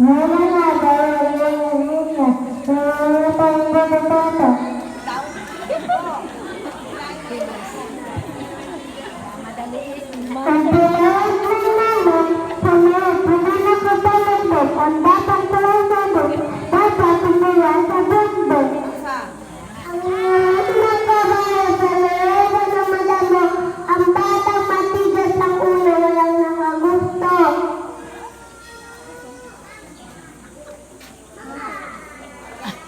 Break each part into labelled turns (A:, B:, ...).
A: മൂന്ന്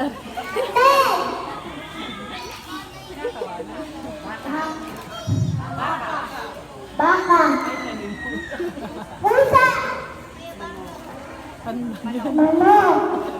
A: sir. Baka. Pusa. Manok.